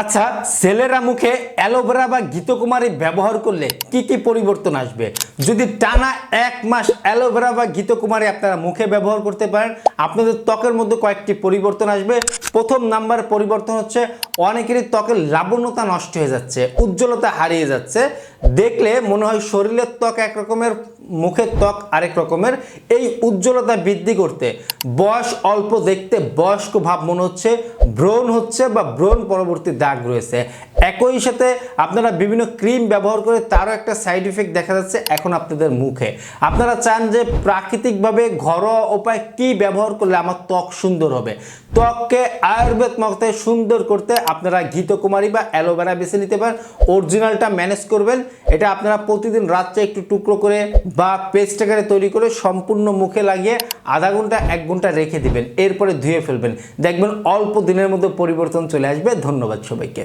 আচ্ছা ছেলেরা মুখে অ্যালোভেরা বা গীতকুমারী ব্যবহার করলে কি কি পরিবর্তন আসবে? যদি টানা এক মাস অ্যালোভেরা বা গীতকুমারী আপনারা মুখে ব্যবহার করতে পারেন, আপনাদের ত্বকের মধ্যে কয়েকটি পরিবর্তন আসবে। প্রথম নাম্বার পরিবর্তন হচ্ছে, অনেকেরই ত্বকের লাবণ্যতা নষ্ট হয়ে যাচ্ছে, উজ্জ্বলতা হারিয়ে যাচ্ছে। দেখলে মনে হয় শরীরের ত্বক এক রকমের, মুখের ত্বক আরেক রকমের। এই উজ্জ্বলতা বৃদ্ধি করতে বয়স অল্প দেখতে বয়স্ক ভাব মনে হচ্ছে, ব্রণ হচ্ছে বা ব্রণ পরবর্তী দাগ রয়েছে। একই সাথে আপনারা বিভিন্ন ক্রিম ব্যবহার করে তারও একটা সাইড ইফেক্ট দেখা যাচ্ছে এখন আপনাদের মুখে। আপনারা চান যে প্রাকৃতিকভাবে ঘরোয়া উপায় কি ব্যবহার করলে আমার ত্বক সুন্দর হবে? ত্বককে আয়ুর্বেদ মতে সুন্দর করতে আপনারা ঘিতকুমারী বা অ্যালোভেরা বেছে নিতে পারেন, অরিজিনালটা ম্যানেজ করবেন। এটা আপনারা প্রতিদিন রাত্রে একটু টুকরো করে বা পেস্ট আকারে তৈরি করে সম্পূর্ণ মুখে লাগিয়ে আধা ঘণ্টা, এক ঘণ্টা রেখে দিবেন। এরপরে ধুয়ে ফেলবেন। দেখবেন অল্প দিনের মধ্যে পরিবর্তন চলে আসবে। ধন্যবাদ সবাইকে